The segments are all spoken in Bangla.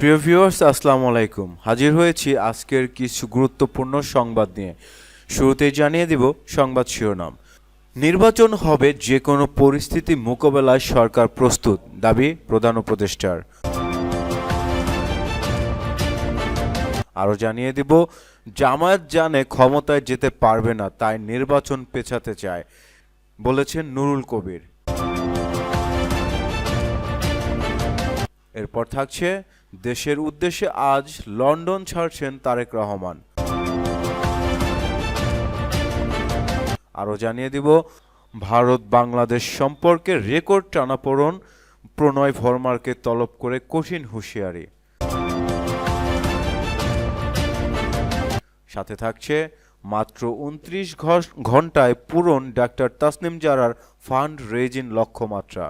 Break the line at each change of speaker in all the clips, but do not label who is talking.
প্রিয় ভিউয়ার্স আসসালামু আলাইকুম। হাজির হয়েছি আজকের কিছু গুরুত্বপূর্ণ সংবাদ নিয়ে। শুরুতেই জানিয়ে দিব সংবাদ শিরোনাম। নির্বাচন হবে যে কোনো পরিস্থিতি মোকাবেলায় সরকার প্রস্তুত, দাবি প্রধান উপদেষ্টার। আরও জানিয়ে দিব, জামায়াত জানে ক্ষমতায় যেতে পারবে না, তাই নির্বাচন পেছাতে চায়, বলেছেন নুরুল কবির। এরপর থাকছে দেশের উদ্দেশ্যে আজ লন্ডন ছাড়ছেন তারেক রহমান। আরও জানিয়ে দিব, ভারত বাংলাদেশ সম্পর্কে রেকর্ড টানাপোড়ন, প্রণয় ভরমারকে তলব করে কঠিন হুঁশিয়ারি। সাথে থাকছে, মাত্র উনত্রিশ ঘন্টায় পূরণ ডাক্তার তাসনিম জারার ফান্ড রেজিন লক্ষ্যমাত্রা।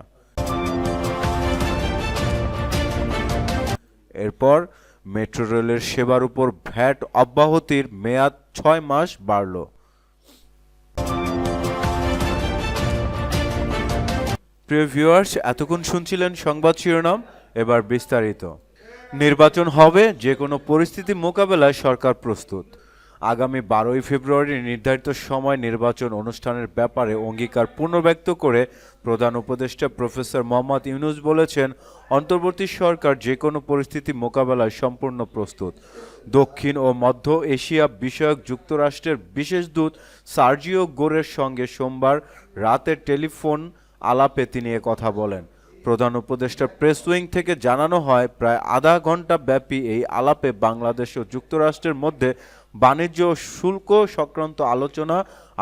এরপর মেট্রো রেলের সেবার উপর ভ্যাট অব্যাহতির মেয়াদ ছয় মাস বাড়ল। প্রিয় ভিউয়ার্স, এতক্ষণ শুনছিলেন সংবাদ শিরোনাম, এবার বিস্তারিত। নির্বাচন হবে যে কোনো পরিস্থিতি মোকাবেলায় সরকার প্রস্তুত। আগামী বারোই ফেব্রুয়ারি নির্ধারিত সময় নির্বাচন অনুষ্ঠানের ব্যাপারে অঙ্গীকার পুনর্ব্যক্ত করে প্রধান উপদেষ্টা প্রফেসর মোহাম্মদ ইউনুস বলেছেন, অন্তর্বর্তী সরকার যে কোনো পরিস্থিতি মোকাবেলায় সম্পূর্ণ প্রস্তুত। দক্ষিণ ও মধ্য এশিয়া বিষয়ক যুক্তরাষ্ট্রের বিশেষ দূত সার্জিও গোরের সঙ্গে সোমবার রাতে টেলিফোন আলাপে তিনি কথা বলেন। প্রধান উপদেষ্টা প্রেস উইং থেকে জানানো হয়, প্রায় আধা ঘণ্টা ব্যাপী এই আলাপে বাংলাদেশ ও যুক্তরাষ্ট্রের মধ্যে বাণিজ্য শুল্ক সংক্রান্ত আলোচনা,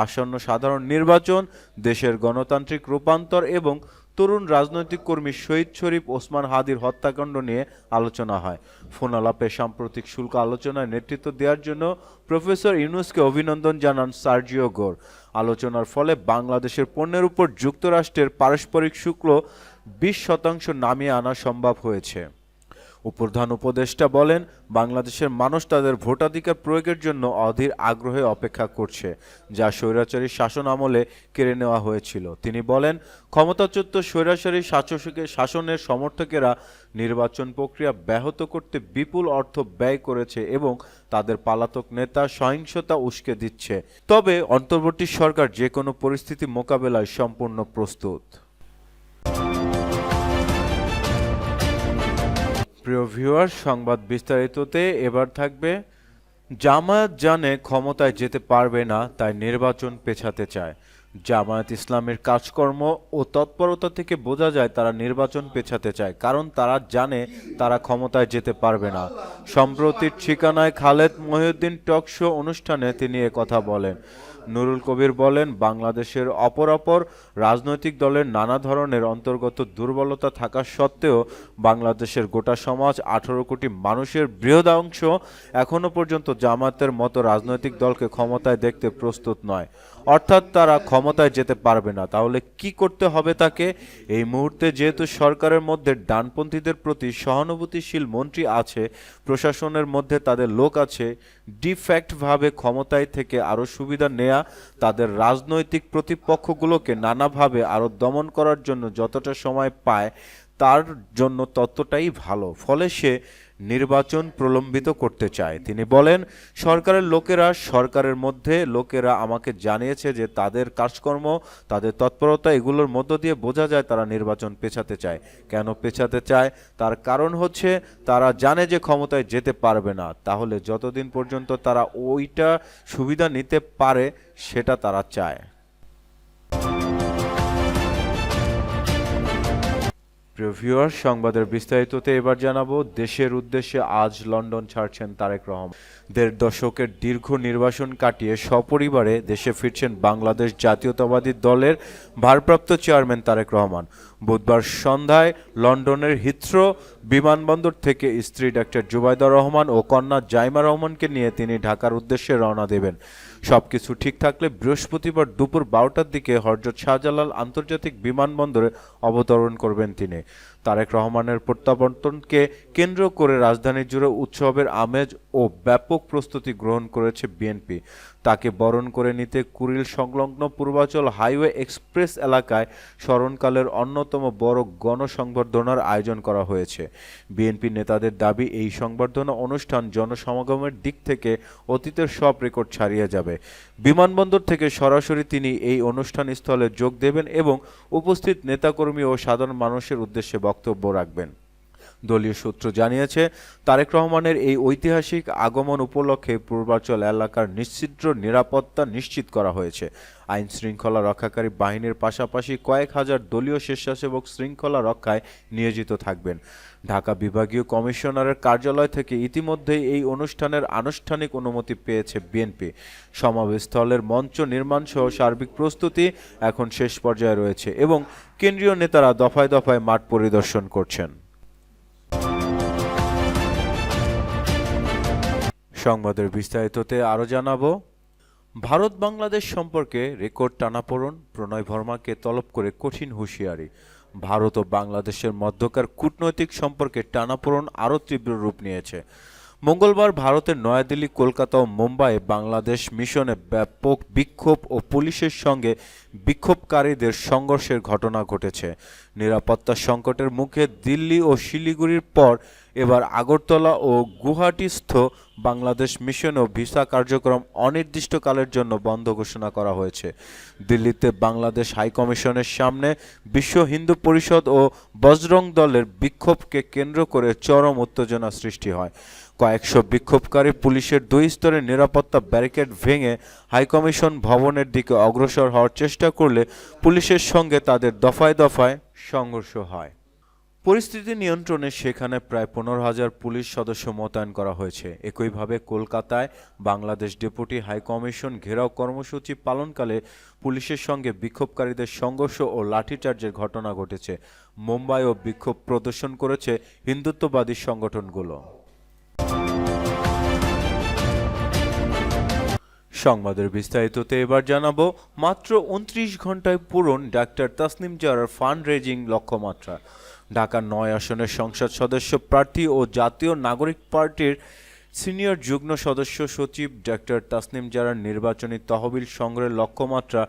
আসন্ন সাধারণ নির্বাচন, দেশের গণতান্ত্রিক রূপান্তর এবং তরুণ রাজনৈতিক কর্মী শহীদ শরীফ ওসমান হাদির হত্যাকাণ্ড নিয়ে আলোচনা হয়। ফোন আলাপে সাম্প্রতিক শুল্ক আলোচনায় নেতৃত্ব দেওয়ার জন্য প্রফেসর ইউনুসকে অভিনন্দন জানান সার্জিও গোর। আলোচনার ফলে বাংলাদেশের পণ্যের উপর যুক্তরাষ্ট্রের পারস্পরিক শুল্ক বিশ শতাংশ নামিয়ে আনা সম্ভব হয়েছে। উপপ্রধান উপদেষ্টা বলেন, বাংলাদেশের মানুষ তাদের ভোটাধিকার প্রয়োগের জন্য অধীর আগ্রহে অপেক্ষা করছে, যা স্বৈরাচারী শাসন আমলে কেড়ে নেওয়া হয়েছিল। তিনি বলেন, ক্ষমতাচ্যুত স্বৈরাচারী শাসকের শাসনের সমর্থকেরা নির্বাচন প্রক্রিয়া ব্যাহত করতে বিপুল অর্থ ব্যয় করেছে এবং তাদের পালাতক নেতা সহিংসতা উস্কে দিচ্ছে। তবে অন্তর্বর্তী সরকার যে কোনো পরিস্থিতি মোকাবেলায় সম্পূর্ণ প্রস্তুত। প্রিয় ভিউয়ার সংবাদ বিস্তারিততে এবার থাকবে, জামায়াত জানে ক্ষমতায় যেতে পারবে না, তাই নির্বাচন পেছাতে চায়। জামায়াত ইসলামের কাজকর্ম ও তৎপরতা থেকে বোঝা যায় তারা নির্বাচন পেছাতে চায়, কারণ তারা জানে তারা ক্ষমতায় যেতে পারবে না। সম্প্রতির ঠিকানায় খালেদ মহিউদ্দিন টক শো অনুষ্ঠানে তিনি কথা বলেন। নুরুল কবির বলেন, বাংলাদেশের অপরাপর রাজনৈতিক দলের নানা ধরনের অন্তর্গত দুর্বলতা থাকা সত্ত্বেও বাংলাদেশের গোটা সমাজ আঠারো কোটি মানুষের বৃহদাংশ এখনও পর্যন্ত জামাতের মতো রাজনৈতিক দলকে ক্ষমতায় দেখতে প্রস্তুত নয়। অর্থাৎ তারা ক্ষমতায় যেতে পারবে না। তাহলে কি করতে হবে তাকে? এই মুহূর্তে যেহেতু সরকারের মধ্যে ডানপন্থীদের প্রতি সহানুভূতিশীল মন্ত্রী আছে, প্রশাসনের মধ্যে তাদের লোক আছে, ডিফ্যাক্টভাবে ক্ষমতায় থেকে আরও সুবিধা নেয়া, তাদের রাজনৈতিক প্রতিপক্ষগুলোকে নানাভাবে আরও দমন করার জন্য যতটা সময় পায়, তার জন্য ততটাই ভালো। ফলে সে নির্বাচন প্রলম্বিত করতে চায়। তিনি বলেন, সরকারের লোকেরা, সরকারের মধ্যে লোকেরা আমাকে জানিয়েছে যে তাদের কাজকর্ম, তাদের তৎপরতা, এগুলোর মধ্য দিয়ে বোঝা যায় তারা নির্বাচন পেছাতে চায়। কেন পেছাতে চায়? তার কারণ হচ্ছে, তারা জানে যে ক্ষমতায় যেতে পারবে না। তাহলে যতদিন পর্যন্ত তারা ওইটা সুবিধা নিতে পারে, সেটা তারা চায়। প্রিয় ভিউয়ার সংবাদের বিস্তারিততে এবার জানাব, দেশের উদ্দেশ্যে আজ লন্ডন ছাড়ছেন তারেক রহমান। দেড় দশকের দীর্ঘ নির্বাসন কাটিয়ে সপরিবারে দেশে ফিরছেন বাংলাদেশ জাতীয়তাবাদী দলের ভারপ্রাপ্ত চেয়ারম্যান তারেক রহমান। বুধবার সন্ধ্যায় লন্ডনের হিথ্রো বিমানবন্দর থেকে স্ত্রী ডাক্তার জুবাইদা রহমান ও কন্যা জাইমা রহমানকে নিয়ে তিনি ঢাকার উদ্দেশ্যে রওনা দেবেন। সবকিছু ঠিক থাকলে বৃহস্পতিবার দুপুর বারোটার দিকে হরজত শাহজালাল আন্তর্জাতিক বিমানবন্দরে অবতরণ করবেন তিনি। তারেক রহমানের প্রত্যাবর্তনকে কেন্দ্র করে রাজধানী জুড়ে উৎসবের আমেজ ও ব্যাপক প্রস্তুতি গ্রহণ করেছে বিএনপি। তাকে বরণ করে নিতে কুড়িল সংলগ্ন পূর্বাচল হাইওয়ে এক্সপ্রেস এলাকায় স্মরণকালের অন্যতম বড় গণসংবর্ধনার আয়োজন করা হয়েছে। বিএনপি নেতাদের দাবি, এই সংবর্ধনা অনুষ্ঠান জনসমাগমের দিক থেকে অতীতের সব রেকর্ড ছাড়িয়ে যাবে। বিমানবন্দর থেকে সরাসরি তিনি এই অনুষ্ঠান স্থলে যোগ দেবেন এবং উপস্থিত নেতাকর্মী ও সাধারণ মানুষের উদ্দেশ্যে বক্তব্য রাখবেন। দলীয় সূত্র জানিয়েছে, তারেক রহমানের এই ঐতিহাসিক আগমন উপলক্ষে পূর্বাঞ্চল এলাকার নিশ্চিদ্র নিরাপত্তা নিশ্চিত করা হয়েছে। আইন শৃঙ্খলা রক্ষাকারী বাহিনীর পাশাপাশি কয়েক হাজার দলীয় স্বেচ্ছাসেবক শৃঙ্খলা রক্ষায় নিয়োজিত থাকবেন। ঢাকা বিভাগীয় কমিশনারের কার্যালয় থেকে ইতিমধ্যেই এই অনুষ্ঠানের আনুষ্ঠানিক অনুমতি পেয়েছে বিএনপি। সমাবেশস্থলের মঞ্চ নির্মাণ সহ সার্বিক প্রস্তুতি এখন শেষ পর্যায়ে রয়েছে এবং কেন্দ্রীয় নেতারা দফায় দফায় মাঠ পরিদর্শন করছেন। সংবাদের বিস্তারিততে আরও জানাব। ভারত বাংলাদেশ সম্পর্কে রেকর্ড টানাপোড়ন, প্রণয় ভর্মাকে তলব করে কঠিন হুঁশিয়ারি। ভারত ও বাংলাদেশের মধ্যকার কূটনৈতিক সম্পর্কে টানাপোড়ন আরও তীব্র রূপ নিয়েছে। মঙ্গলবার ভারতের নয়াদিল্লি, কলকাতা ও মুম্বাইয়ে বাংলাদেশ মিশনে ব্যাপক বিক্ষোভ ও পুলিশের সঙ্গে বিক্ষোভকারীদের সংঘর্ষের ঘটনা ঘটেছে। নিরাপত্তা সংকটের মুখে দিল্লি ও শিলিগুড়ির পর এবার আগরতলা ও গুয়াহাটিস্থ বাংলাদেশ মিশনেও ভিসা কার্যক্রম অনির্দিষ্টকালের জন্য বন্ধ ঘোষণা করা হয়েছে। দিল্লিতে বাংলাদেশ হাইকমিশনের সামনে বিশ্ব হিন্দু পরিষদ ও বজরং দলের বিক্ষোভকে কেন্দ্র করে চরম উত্তেজনা সৃষ্টি হয়। কয়েকশো বিক্ষোভকারী পুলিশের দুই স্তরের নিরাপত্তা ব্যারিকেড ভেঙে হাইকমিশন ভবনের দিকে অগ্রসর হওয়ার চেষ্টা করলে পুলিশের সঙ্গে তাদের দফায় দফায় সংঘর্ষ হয়। পরিস্থিতি নিয়ন্ত্রণে সেখানে প্রায় পনেরো হাজার পুলিশ সদস্য মোতায়েন করা হয়েছে। একইভাবে কলকাতায় বাংলাদেশ ডেপুটি হাইকমিশন ঘেরাও কর্মসূচি পালনকালে পুলিশের সঙ্গে বিক্ষোভকারীদের সংঘর্ষ ও লাঠিচার্জের ঘটনা ঘটেছে। মুম্বাইও বিক্ষোভ প্রদর্শন করেছে হিন্দুত্ববাদী সংগঠনগুলো। সংবাদের বিস্তারিততে এবার জানাব, মাত্র উনত্রিশ ঘন্টায় পূরণ ডাক্তার তাসনিম জারার ফান্ড রেজিং লক্ষ্যমাত্রা। ঢাকার নয় আসনের সংসদ সদস্য প্রার্থী ও জাতীয় নাগরিক পার্টির সিনিয়র যুগ্ম সদস্য সচিব ডাক্তার তাসনিম জারার নির্বাচনী তহবিল সংগ্রহের লক্ষ্যমাত্রা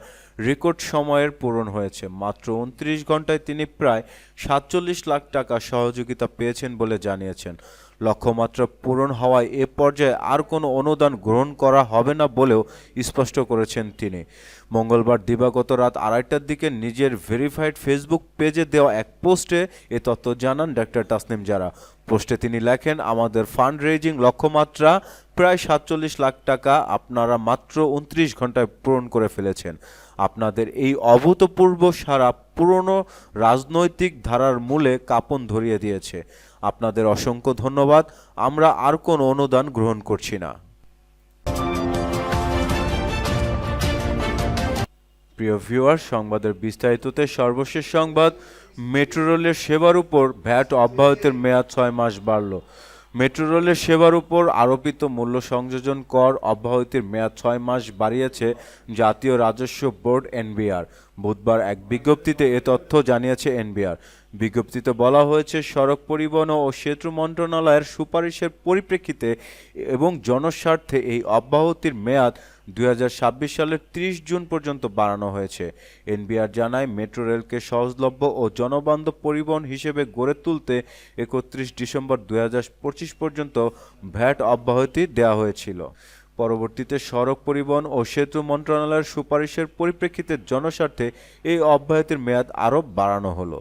রেকর্ড সময়ের পূরণ হয়েছে। মাত্র উনত্রিশ ঘন্টায় তিনি প্রায় সাতচল্লিশ লাখ টাকা সহযোগিতা পেয়েছেন বলে জানিয়েছেন। লক্ষ্যমাত্রা পূরণ হওয়ায় এ পর্যায়ে আর কোনো অনুদান গ্রহণ করা হবে না বলেও স্পষ্ট করেছেন তিনি। মঙ্গলবার দিবাগত রাত আড়াইটার দিকে নিজের ভেরিফাইড ফেসবুক পেজে দেওয়া এক পোস্টে এ তথ্য জানান ডাক্তার তাসনিম জারা। পোস্টে তিনি লেখেন, আমাদের ফান্ড রেজিং লক্ষ্যমাত্রা প্রায় সাতচল্লিশ লাখ টাকা আপনারা মাত্র উনত্রিশ ঘন্টায় পূরণ করে ফেলেছেন। আপনাদের এই অভূতপূর্ব সারা পুরনো রাজনৈতিক ধারার মূলে কাপন ধরিয়ে দিয়েছে। আপনাদের অসংখ্য ধন্যবাদ। আমরা আর কোনো অনুদান গ্রহণ করছি না। প্রিয় ভিউয়ার সংবাদের বিস্তারিততে সর্বশেষ সংবাদ, মেট্রো রেলের সেবার উপর ভ্যাট অব্যাহতির মেয়াদ ছয় মাস বাড়ল। মেট্রো রেলের সেবার উপর আরোপিত মূল্য সংযোজন কর অব্যাহতির মেয়াদ ছয় মাস বাড়িয়েছে জাতীয় রাজস্ব বোর্ড এনবিআর। বুধবার এক বিজ্ঞপ্তিতে এ তথ্য জানিয়েছে এনবিআর। বিজ্ঞপ্তিতে বলা হয়েছে, সড়ক পরিবহন ও সেতু মন্ত্রণালয়ের সুপারিশের পরিপ্রেক্ষিতে এবং জনস্বার্থে এই অব্যাহতির মেয়াদ দুই হাজার ছাব্বিশ সালের 30 জুন পর্যন্ত বাড়ানো হয়েছে। এনবিআর জানায়, মেট্রো রেলকে সহজলভ্য ও জনবান্ধব পরিবহন হিসেবে গড়ে তুলতে একত্রিশ ডিসেম্বর দুই হাজার পঁচিশ পর্যন্ত ভ্যাট অব্যাহতি দেওয়া হয়েছিল। পরবর্তীতে সড়ক পরিবহন ও সেতু মন্ত্রণালয়ের সুপারিশের পরিপ্রেক্ষিতে জনস্বার্থে এই অব্যাহতির মেয়াদ আরও বাড়ানো হলো।